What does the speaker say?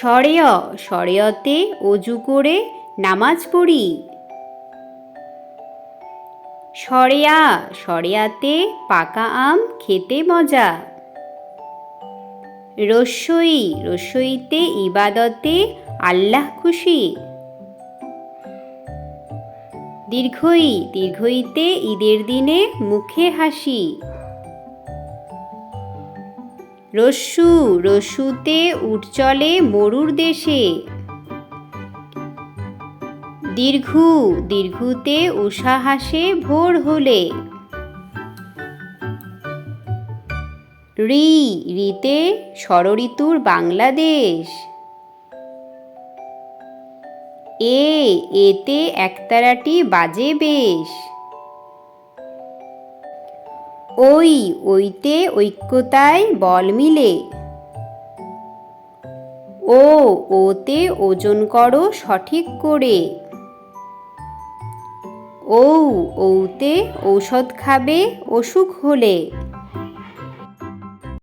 সরেয়, সরেয়তে অজু করে নামাজ পড়ি। সরেয়া, সরেয়াতে পাকা আম খেতে মজা। রস্যই রস্যইতে ইবাদতে আল্লাহ খুশি। দীর্ঘই, দীর্ঘইতে ঈদের দিনে মুখে হাসি। রস্যু, রস্যুতে উঠ চলে মরুর দেশে। দীর্ঘু, দীর্ঘুতে উষা হাসে ভোর হলে। রি, রিতে ষড়ঋতুর বাংলাদেশ। এ, এতে একতারাটি বাজে বেশ। ওই ওইতে ঐক্যতায় বল মিলে। ও ওতে ওজন করো সঠিক করে। ও ঔতে ঔষধ খাবে, অসুখ হলে।